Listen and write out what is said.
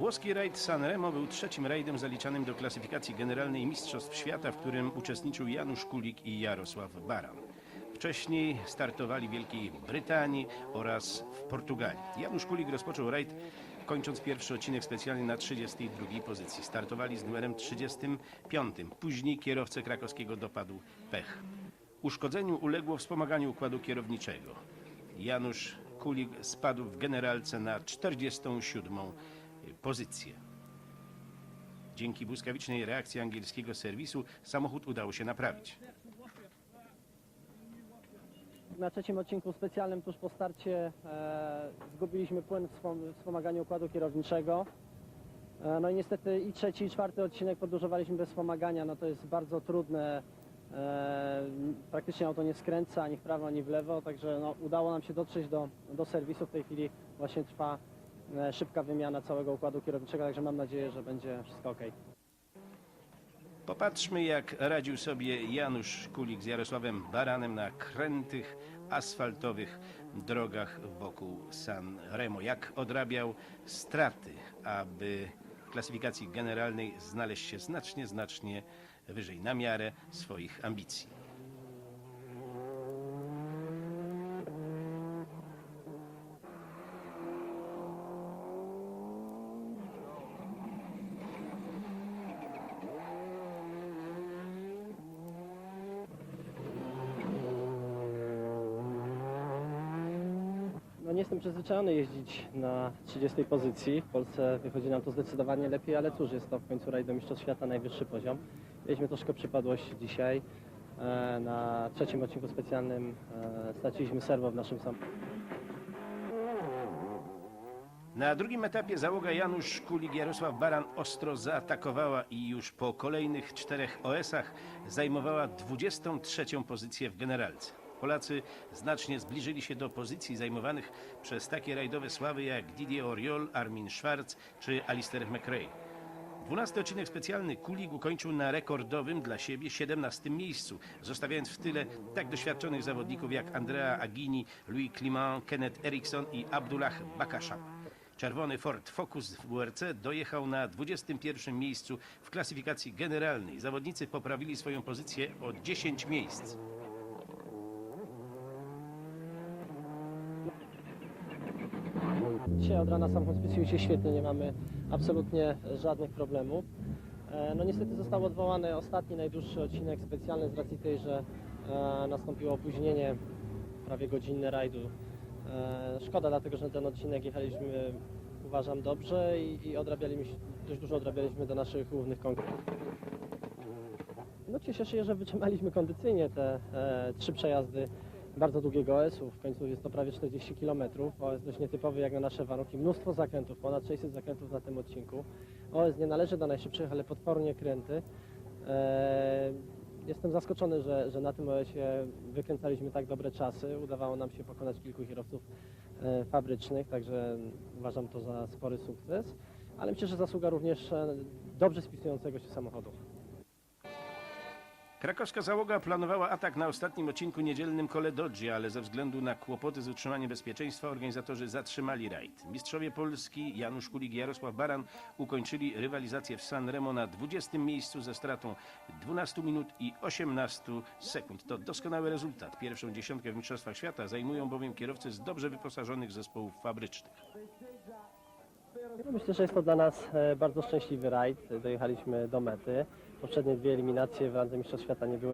Włoski rajd Sanremo był trzecim rajdem zaliczanym do klasyfikacji generalnej Mistrzostw Świata, w którym uczestniczył Janusz Kulik i Jarosław Baran. Wcześniej startowali w Wielkiej Brytanii oraz w Portugalii. Janusz Kulik rozpoczął rajd kończąc pierwszy odcinek specjalny na 32 pozycji. Startowali z numerem 35. Później kierowcę krakowskiego dopadł pech. Uszkodzeniu uległo wspomaganie układu kierowniczego. Janusz Kulik spadł w generalce na 47 pozycję. Dzięki błyskawicznej reakcji angielskiego serwisu samochód udało się naprawić. Na trzecim odcinku specjalnym tuż po starcie e, zgubiliśmy płyn w wspom- wspomaganiu układu kierowniczego. E, no i niestety i trzeci i czwarty odcinek podróżowaliśmy bez wspomagania. No to jest bardzo trudne. E, praktycznie auto nie skręca ani w prawo, ani w lewo, także no, udało nam się dotrzeć do, do serwisu. W tej chwili właśnie trwa szybka wymiana całego układu kierowniczego, także mam nadzieję, że będzie wszystko ok. Popatrzmy, jak radził sobie Janusz Kulik z Jarosławem Baranem na krętych, asfaltowych drogach wokół San Remo. Jak odrabiał straty, aby w klasyfikacji generalnej znaleźć się znacznie, znacznie wyżej, na miarę swoich ambicji. No nie jestem przyzwyczajony jeździć na 30 pozycji. W Polsce wychodzi nam to zdecydowanie lepiej, ale cóż, jest to w końcu rajd do Mistrzostw Świata najwyższy poziom. Mieliśmy troszkę przypadłości dzisiaj. E, Na trzecim odcinku specjalnym e, straciliśmy serwo w naszym samochodzie. Na drugim etapie załoga Janusz Kulik Jarosław Baran ostro zaatakowała i już po kolejnych czterech OS-ach zajmowała 23 pozycję w generalce. Polacy znacznie zbliżyli się do pozycji zajmowanych przez takie rajdowe sławy jak Didier Oriol, Armin Schwarz czy Alistair McRae. 12 odcinek specjalny Kulik ukończył na rekordowym dla siebie 17 miejscu, zostawiając w tyle tak doświadczonych zawodników jak Andrea Agini, Louis Clement, Kenneth Eriksson i Abdullah Bakasham. Czerwony Ford Focus w WRC dojechał na 21 miejscu w klasyfikacji generalnej. Zawodnicy poprawili swoją pozycję o 10 miejsc. Dzisiaj od rana samochód spisuje się świetnie, nie mamy absolutnie żadnych problemów. E, No niestety został odwołany ostatni, najdłuższy odcinek specjalny z racji tej, że e, nastąpiło opóźnienie prawie godzinne rajdu. E, Szkoda, dlatego że ten odcinek jechaliśmy uważam dobrze i, i odrabialiśmy, dość dużo odrabialiśmy do naszych głównych konkursów. No cieszę się, że wytrzymaliśmy kondycyjnie te trzy przejazdy bardzo długiego OS-u. W końcu jest to prawie 40 km. OS dość nietypowy jak na nasze warunki. Mnóstwo zakrętów, ponad 600 zakrętów na tym odcinku. OS nie należy do najszybszych, ale potwornie kręty. E, jestem zaskoczony, że, że na tym OS-ie wykręcaliśmy tak dobre czasy. Udawało nam się pokonać kilku kierowców e, fabrycznych, także uważam to za spory sukces. Ale myślę, że zasługa również e, dobrze spisującego się samochodu. Krakowska załoga planowała atak na ostatnim odcinku niedzielnym kole Dodge, ale ze względu na kłopoty z utrzymaniem bezpieczeństwa organizatorzy zatrzymali rajd. Mistrzowie Polski Janusz Kulik i Jarosław Baran ukończyli rywalizację w San Remo na 20 miejscu ze stratą 12 minut i 18 sekund. To doskonały rezultat. Pierwszą dziesiątkę w Mistrzostwach Świata zajmują bowiem kierowcy z dobrze wyposażonych zespołów fabrycznych. Myślę, że jest to dla nas e, bardzo szczęśliwy rajd. Dojechaliśmy do mety. Poprzednie dwie eliminacje w randze Mistrzostw Świata nie były